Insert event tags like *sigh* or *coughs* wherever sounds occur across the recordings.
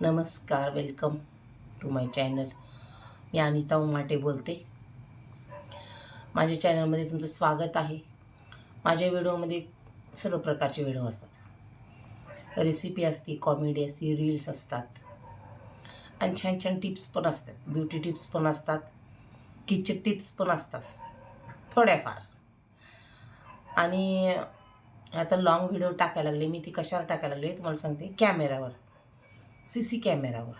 नमस्कार welcome to my channel मी अनिता उमाटे बोलते. माझ्या चॅनलमध्ये तुमचं स्वागत आहे. माझ्या व्हिडिओमध्ये सर्व प्रकारचे व्हिडिओ असतात. रेसिपी असते कॉमेडी असते रील्स असतात. आणि छान छान टिप्स पण असतात. ब्युटी टिप्स पण असतात. किचन टिप्स पण असतात. थोड्याफार. आणि आता लॉंग व्हिडिओ टाकायला लागले. मी ती कशावर टाकायला लागले तुम्हाला सांगते. कॅमेऱ्यावर सी सी कॅमेरावर.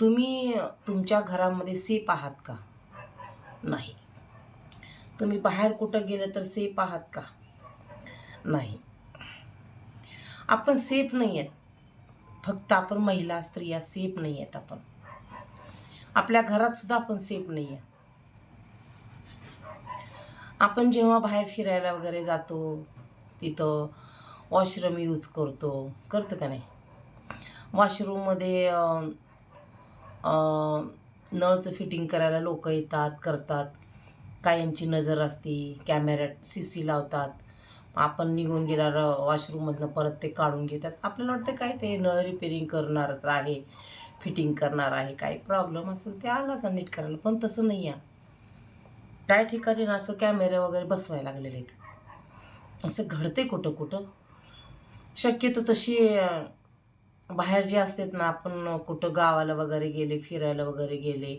तुम्ही तुमच्या घरामध्ये सेफ आहात का? नाही. तुम्ही बाहेर कुठं गेलं तर सेफ आहात का? नाही. आपण सेफ नाही आहेत. फक्त आपण महिला स्त्रिया सेफ नाही आहेत आपण. आपल्या घरात सुद्धा आपण सेफ नाही आहे. आपण जेव्हा बाहेर फिरायला वगैरे जातो तिथं वॉशरूम यूज करतो. करतो का नाही? वॉशरूममध्ये नळचं फिटिंग करायला लोक येतात करतात. कायमची नजर असते कॅमेऱ्यात सी सी लावतात. आपण निघून गेल्यावर वॉशरूममधनं परत ते काढून घेतात. आपल्याला वाटतं काय ते नळ रिपेरिंग करणार आहे फिटिंग करणार आहे काही प्रॉब्लेम असेल ते आला नीट करायला पण तसं नाही आहे काय ठिकाणी ना असं कॅमेरे वगैरे बसवायला लागलेले आहेत. असं घडते कुठं कुठं शक्यतो तशी बाहेर जे असतात ना आपण कुठं गावाला वगैरे गेले फिरायला वगैरे गेले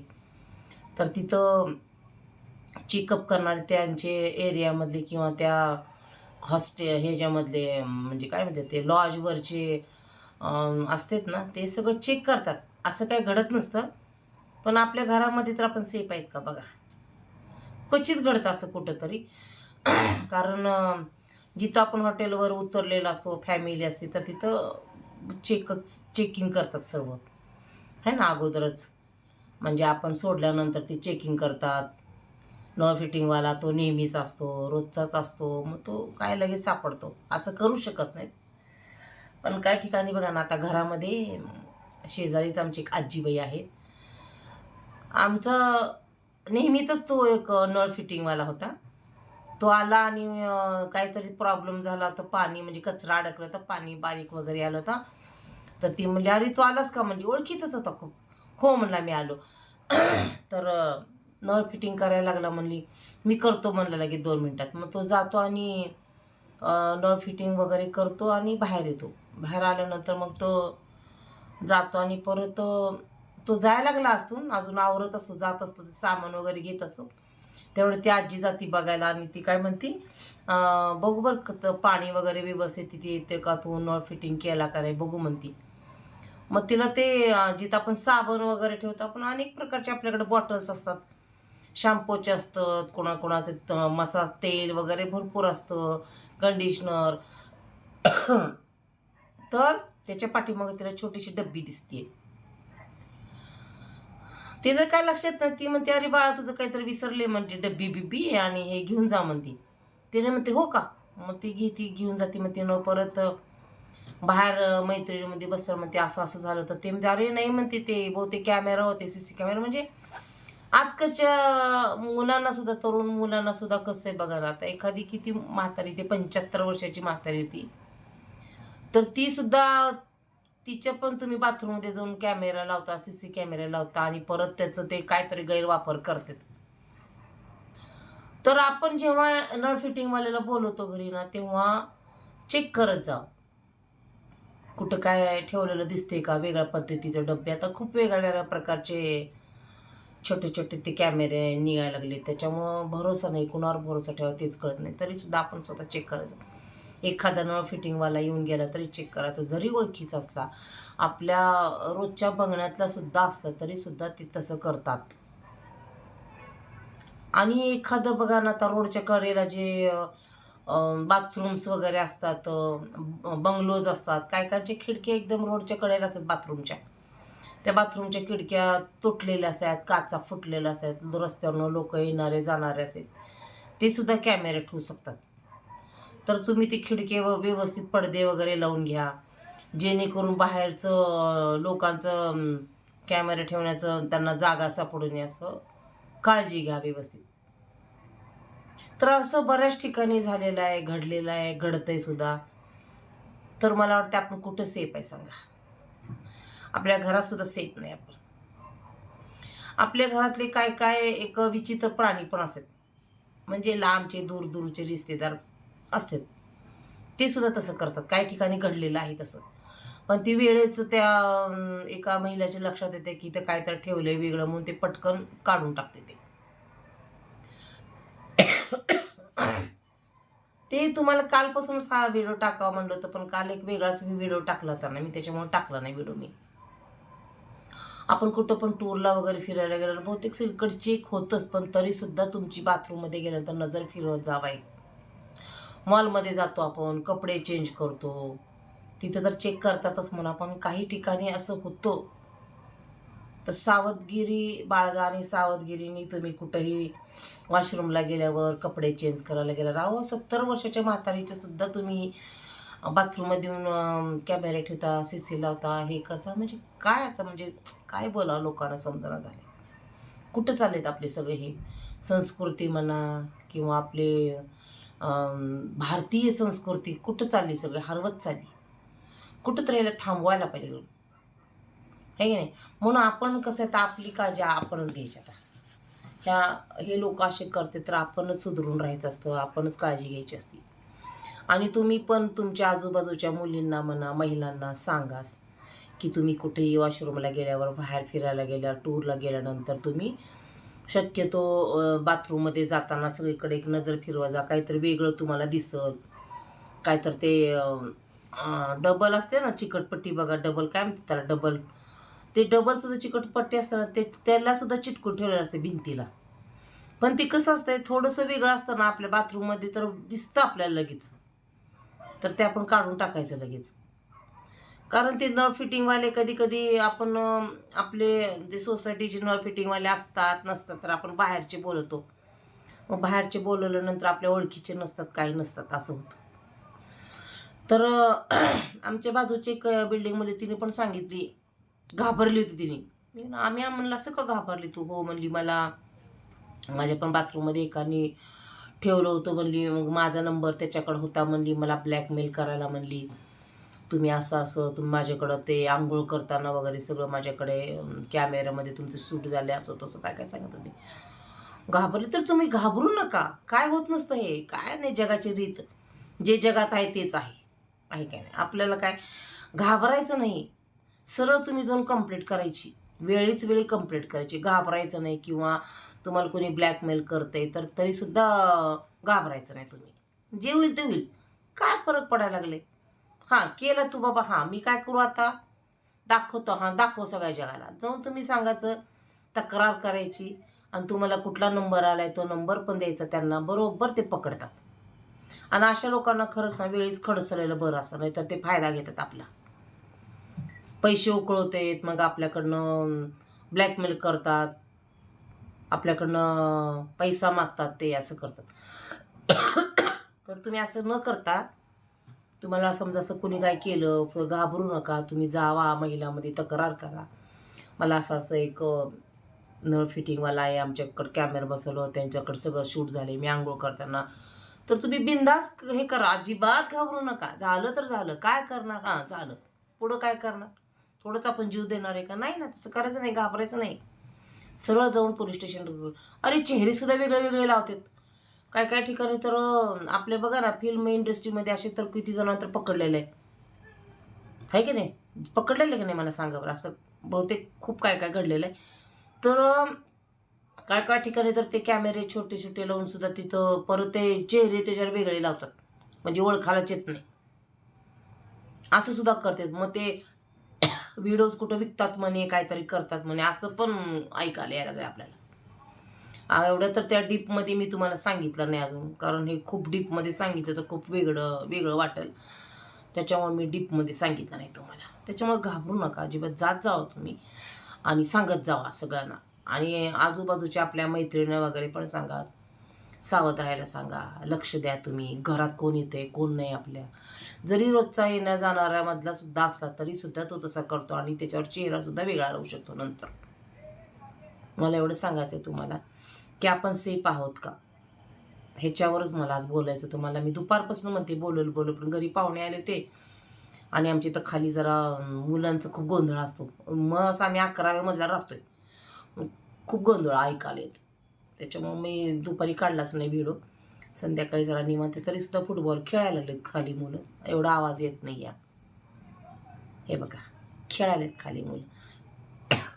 तर तिथं चेकअप करणारे त्यांचे एरियामधले किंवा त्या हॉस्टे ह्याच्यामधले म्हणजे काय म्हणतात ते लॉजवरचे असतात ना ते सगळं चेक करतात. असं काही घडत नसतं. पण आपल्या घरामध्ये तर आपण सेफ आहेत का बघा? क्वचित घडतं असं कुठंतरी. कारण जिथं आपण हॉटेलवर उतरलेलो असतो फॅमिली असते तर तिथं चेक चेकिंग करतात सर्व. है ना अगोदरच. म्हणजे आपण सोडल्यानंतर ती चेकिंग करतात. नळ फिटिंगवाला तो नेहमीच असतो रोजचाच असतो मग तो काय लगेच सापडतो. असं करू शकत नाहीत. पण काही ठिकाणी बघा ना आता घरामध्ये शेजारीच आमची एक आजीबाई आहेत. आमचा नेहमीचाच तो एक नळ फिटिंगवाला होता. तो आला आणि काहीतरी प्रॉब्लेम झाला तर पाणी म्हणजे कचरा अडकला होता पाणी बारीक वगैरे आलं होता. तर ती म्हणली अरे तू आलास का? म्हणली ओळखीचंच होता खूप. हो म्हणला मी आलो. *clears throat* तर नळ फिटिंग करायला लागला म्हणली मी करतो म्हणलं लगेच दोन मिनटात. मग तो जातो आणि नळ फिटिंग वगैरे करतो आणि बाहेर येतो. बाहेर आल्यानंतर मग तो जातो आणि परत तो जायला लागला असतो अजून आवरत असतो जात असतो सामान वगैरे घेत असतो. तेवढं ती आजी जाती बघायला आणि ती काय म्हणती बघू बरं क- पाणी वगैरे व्यवस्थित तिथे येते का तू नळ फिटिंग केला का नाही बघू म्हणती. मग तिला ते जिथं आपण साबण वगैरे ठेवतो आपण अनेक प्रकारचे आपल्याकडे बॉटल्स असतात. शॅम्पूचे असतात कोणाकोणाचे त- तेल वगैरे भरपूर असतं कंडिशनर *coughs* तर त्याच्या पाठीमागे तिला छोटीशी डब्बी दिसते तिला काय लक्षात नाही ती म्हणते अरे बाळा तुझं काहीतरी विसरले म्हणते डब्बी बिब्बी आणि हे घेऊन जा म्हणते. तिने म्हणते हो का? मग ती घेते घेऊन जाते मग तिनं परत बाहेर मैत्रिणीमध्ये बसलं म्हणते असं असं झालं तर ते म्हणते अरे नाही म्हणते ते बहुतेक कॅमेरा होते सी सी कॅमेरा. म्हणजे आजकालच्या मुलांना सुद्धा तरुण मुलांना सुद्धा कसं आहे बघा ना आता एखादी किती म्हातारी ते पंच्याहत्तर वर्षाची म्हातारी होती. तर ती सुद्धा तिच्या पण तुम्ही बाथरूममध्ये जाऊन कॅमेरा लावता सी सी कॅमेरा लावता आणि परत त्याचं ते काहीतरी गैरवापर करतात. तर आपण जेव्हा नळ फिटिंगवाल्याला बोलवतो घरी ना तेव्हा चेक करत जा कुठं काय ठेवलेलं दिसते का वेगळ्या पद्धतीचे डबे? आता खूप वेगळ्या वेगळ्या प्रकारचे छोटे छोटे ते कॅमेरे निघायला लागले त्याच्यामुळं भरोसा नाही कुणावर भरोसा ठेवा तेच कळत नाही. तरीसुद्धा आपण स्वतः चेक करायचं. एखादा नळ फिटिंगवाला येऊन गेला तरी चेक करायचं. जरी ओळखीचा असला आपल्या रोजच्या बंगण्यातला सुद्धा असला तरी सुद्धा ते तसं करतात. आणि एखादं बघा ना आता रोडच्या कडेला जे बाथरूम्स वगैरे असतात बंगलोज असतात. काय कायचे खिडक्या एकदम रोडच्या कडेला असतात बाथरूमच्या त्या बाथरूमच्या खिडक्या तुटलेल्या असतात काचा फुटलेल्या असतात रस्त्यावरनं लोक येणारे जाणारे असतात. ते सुद्धा कॅमेरे ठेवू शकतात. तर तुम्ही ते खिडके व व्यवस्थित पडदे वगैरे लावून घ्या. जेणेकरून बाहेरचं लोकांचं कॅमेरे ठेवण्याचं त्यांना जागा सापडून असं काळजी घ्या व्यवस्थित. तर असं बऱ्याच ठिकाणी झालेलं आहे घडलेलं आहे घडतंय सुद्धा. तर मला वाटतं आपण कुठं सेफ आहे सांगा. आपल्या घरात सुद्धा सेफ नाही आपण. आपल्या घरातले काय काय एक विचित्र प्राणी पण असतात. म्हणजे लांबचे दूर दूरचे रिश्तेदार असतात. ते सुद्धा तसं करतात. काही ठिकाणी घडलेलं आहे तसं. पण ती वेळेच त्या एका महिलाच्या लक्षात येते की ते काय तर ठेवलंय वेगळं म्हणून ते पटकन काढून टाकते ते. ते तुम्हाला कालपासूनच हा व्हिडिओ टाकावा म्हणलं होतं पण काल एक वेगळाच मी व्हिडिओ टाकला होता ना मी त्याच्यामुळे टाकला नाही व्हिडिओ मी. आपण कुठं पण टूरला वगैरे फिरायला गेल्यावर बहुतेक सगळीकडे चेक होतंच पण तरीसुद्धा तुमची बाथरूममध्ये गेल्यानंतर नजर फिरवत जावाय. मॉलमध्ये जातो आपण कपडे चेंज करतो. तिथं तर चेक करतातच म्हणा आपण काही ठिकाणी असं होतो तर सावधगिरी बाळगा आणि सावधगिरीनी तुम्ही कुठंही वॉशरूमला गेल्यावर कपडे चेंज करायला गेल्यावर अहो सत्तर वर्षाच्या म्हातारीचं सुद्धा तुम्ही बाथरूममध्ये येऊन कॅमेरे ठेवता सी सी लावता हे करता. म्हणजे काय आता म्हणजे काय बोलावं लोकांना समजना झाले कुठं चाललेत आपले सगळे हे? संस्कृती म्हणा किंवा आपले भारतीय संस्कृती कुठं चालली सगळी? हरवत चालली. कुठं तरी याला थांबवायला पाहिजे. आहे की नाही? म्हणून आपण कसं आहे तर आपली काळजी आपणच घ्यायची आता. ह्या हे लोक असे करते तर आपणच सुधरून राहायचं असतं आपणच काळजी घ्यायची असती. आणि तुम्ही पण तुमच्या आजूबाजूच्या मुलींना म्हणा महिलांना सांगाच की तुम्ही कुठेही वॉशरूमला गेल्यावर बाहेर फिरायला गेल्यावर टूरला गेल्यानंतर तुम्ही शक्यतो बाथरूममध्ये जाताना सगळीकडे एक नजर फिरवा जा काहीतरी वेगळं तुम्हाला दिसल. काय तर ते डबल असते ना चिकटपट्टी बघा डबल काय म्हणतात त्याला डबल ते डबल सुद्धा चिकटपट्टी असताना ते त्याला सुद्धा चिटकून ठेवलेलं असते भिंतीला. पण ते कसं असतंय थोडंसं वेगळं असतं ना आपल्या बाथरूममध्ये तर दिसतं आपल्याला लगेच. तर ते आपण काढून टाकायचं लगेच. कारण ते नळ फिटिंगवाले कधी कधी आपण आपले जे सोसायटीचे नळ फिटिंगवाले असतात नसतात तर आपण बाहेरचे बोलवतो. मग बाहेरचे बोलवल्यानंतर आपल्या ओळखीचे नसतात काही नसतात असं होतं. तर *clears throat* आमच्या बाजूची एक बिल्डिंगमध्ये तिने पण सांगितली घाबरली होती तिने. आम्ही म्हणलं असं का घाबरली तू? हो म्हणली मला माझ्या पण बाथरूममध्ये एकाने ठेवलं होतं म्हणली मग माझा नंबर त्याच्याकडं होता म्हणली मला ब्लॅकमेल करायला म्हणली तुम्ही असं असं तुम्ही माझ्याकडं ते आंघोळ करताना वगैरे सगळं माझ्याकडे कॅमेऱ्यामध्ये तुमचे सूट झाले असं तसं काय काय सांगत होते. घाबरले तर तुम्ही घाबरू नका. काय होत नसतं हे? काय नाही जगाची रीत. जे जगात आहे तेच आहे. आहे काय नाही? आपल्याला काय घाबरायचं नाही. सरळ तुम्ही जाऊन कंप्लीट करायची. वेळीच वेळी कंप्लीट करायची. घाबरायचं नाही किंवा तुम्हाला कोणी ब्लॅकमेल करते तर तरीसुद्धा घाबरायचं नाही तुम्ही. जे होईल ते होईल. काय फरक पडायला लागले हां केलं तू बाबा. हां मी काय करू आता? दाखवतो. हां दाखव सगळ्या जगाला. जाऊन तुम्ही सांगायचं. तक्रार करायची. आणि तुम्हाला कुठला नंबर आलाय तो नंबर पण द्यायचा त्यांना. बरोबर ते पकडतात. आणि अशा लोकांना खरंच ना वेळीच खडसलेलं बरं असं नाही तर ते फायदा घेतात आपला. पैसे उकळवतात मग आपल्याकडनं ब्लॅकमेल करतात. आपल्याकडनं पैसा मागतात ते असं करतात. तर तुम्ही असं न करता तुम्हाला समजा असं कुणी काय केलं फ- घाबरू नका तुम्ही जावा महिलामध्ये तक्रार करा. मला असं असं एक नळ फिटिंगवाला आहे आमच्याकडं कॅमेरा बसवलं त्यांच्याकडं सगळं शूट झाले मी आंघोळ करताना. तर तुम्ही बिंदास हे करा अजिबात घाबरू नका. झालं तर झालं. काय करणार? हां झालं. पुढं काय करणार? थोडंच आपण जीव देणार आहे का? नाही ना तसं करायचं नाही घाबरायचं नाही. सरळ जाऊन पोलीस स्टेशन अरे चेहरेसुद्धा वेगळे वेगळे लावतात. काय काय ठिकाणी तर आपले बघा ना फिल्म इंडस्ट्रीमध्ये असे तर किती जणांतर तर पकडलेले आहे. आहे की नाही? पकडलेलं की नाही मला सांगा बरं? असं बहुतेक खूप काय काय घडलेलं आहे. तर काय काय ठिकाणी तर ते कॅमेरे छोटे छोटे लावून सुद्धा तिथं परत ते चेहरे त्याच्यावर वेगळे लावतात. म्हणजे ओळखायलाच येत नाही. असं सुद्धा करतात. मग ते व्हिडिओज कुठं विकतात म्हणे काहीतरी करतात म्हणे असं पण ऐकायला यायला लागलं आपल्याला. एवढं तर त्या डीपमध्ये मी तुम्हाला सांगितलं नाही अजून कारण हे खूप डीपमध्ये सांगितलं तर खूप वेगळं वेगळं वाटेल. त्याच्यामुळे मी डीपमध्ये सांगितलं नाही तुम्हाला. त्याच्यामुळे घाबरू नका अजिबात जात जावा तुम्ही आणि सांगत जावा सगळ्यांना. आणि आजूबाजूच्या आपल्या मैत्रिणी वगैरे पण सांगा सावध राहायला सांगा. लक्ष द्या तुम्ही. घरात कोण येते कोण नाही आपल्या. जरी रोजचा येण्या जाणाऱ्यामधला सुद्धा असला तरी सुद्धा तो तसा करतो आणि त्याच्यावर चेहरा सुद्धा वेगळा राहू शकतो नंतर. मला एवढं सांगायचं आहे तुम्हाला की आपण सेफ आहोत का? ह्याच्यावरच मला आज बोलायचं. होतं मला मी दुपारपासून म्हणते बोलल बोल पण घरी पाहुणे आले होते. आणि आमच्या इथं खाली जरा मुलांचा मुलांचं खूप गोंधळ असतो. मग असं आम्ही अकराव्या मजल्यावर राहतोय. खूप गोंधळ ऐकायला येतो. त्याच्यामुळं मी दुपारी काढलाच नाही व्हिडिओ. संध्याकाळी जरा निवांत तरीसुद्धा फुटबॉल खेळायला लागलेत खाली मुलं. एवढा आवाज येत नाही या. हे बघा खेळायलेत खाली मुलं.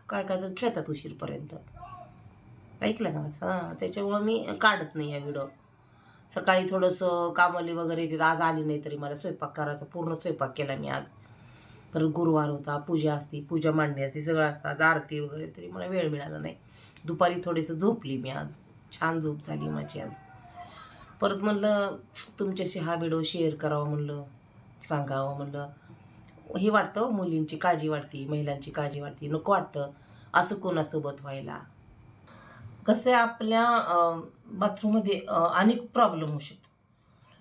काय काय जण खेळतात उशीरपर्यंत. ऐकलं का माझं? हां त्याच्यामुळं मी काढत नाही या व्हिडिओ. सकाळी थोडंसं कामवाली वगैरे येते आज आली नाही तरी मला स्वयंपाक करायचा पूर्ण स्वयंपाक केला मी आज. परत गुरुवार होता पूजा असती पूजा मांडणी असते सगळं असतं. आज आरती वगैरे तरी मला वेळ मिळाला नाही. दुपारी थोडीसं झोपली मी आज. छान झोप झाली माझी आज. परत म्हणलं तुमच्याशी हा व्हिडिओ शेअर करावा म्हणलं सांगावं म्हणलं. हे वाटतं हो, मुलींची काळजी वाटते महिलांची काळजी वाटते. नको वाटतं. असं कोणासोबत व्हायला? कसं आहे आपल्या बाथरूममध्ये अनेक प्रॉब्लेम होऊ शकतो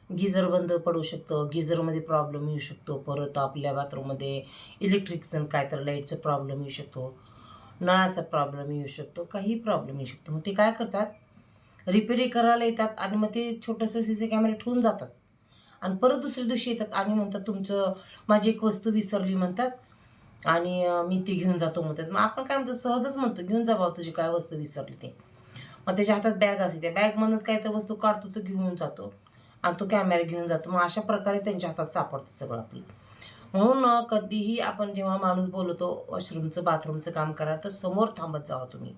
गिझर बंद पडू शकतं गिझरमध्ये प्रॉब्लेम येऊ शकतो परत आपल्या बाथरूममध्ये इलेक्ट्रिकचं काय तर लाईटचा प्रॉब्लेम येऊ शकतो नळाचा प्रॉब्लेम येऊ शकतो काही प्रॉब्लेम येऊ शकतो. मग ते काय करतात? रिपेरी करायला येतात आणि मग ते छोटंसं सी सी कॅमेरा ठेवून जातात. आणि परत दुसऱ्या दिवशी येतात आणि म्हणतात तुमचं माझी एक वस्तू विसरली म्हणतात. आणि मी ती घेऊन जातो म्हणतात. मग आपण काय म्हणतो? सहजच म्हणतो घेऊन जा भाऊ तुझी काय वस्तू विसरली ते. मग त्याच्या हातात बॅग असते. त्या बॅगमधूनच काय तर वस्तू काढतो तो घेऊन जातो. आणि तो कॅमेरा घेऊन जातो. मग अशा प्रकारे त्यांच्या हातात सापडतं सगळं आपलं. म्हणून कधीही आपण जेव्हा माणूस बोलवतो वॉशरूमचं बाथरूमचं काम करा तर समोर थांबत जावा तुम्ही.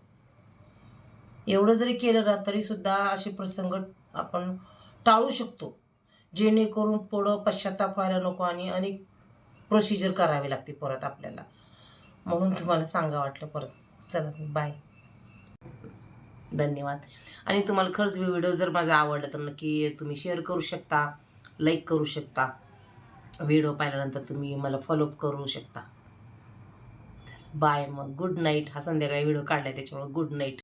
एवढं जरी केलं ना तरीसुद्धा असे प्रसंग आपण टाळू शकतो. जेणेकरून पुढं पश्चाताप व्हायला नको आणि अनेक प्रोसिजर करावी लागते परत आपल्याला. म्हणून तुम्हाला सांगा वाटलं परत. चला बाय धन्यवाद. आणि तुम्हाला खरंच व्हिडिओ जर माझा आवडला तर नक्की तुम्ही शेअर करू शकता लाईक करू शकता. व्हिडिओ पाहिल्यानंतर तुम्ही मला फॉलोअप करू शकता. बाय मग. गुड नाईट हा संध्याकाळी व्हिडिओ काढला आहे त्याच्यामुळे गुड नाईट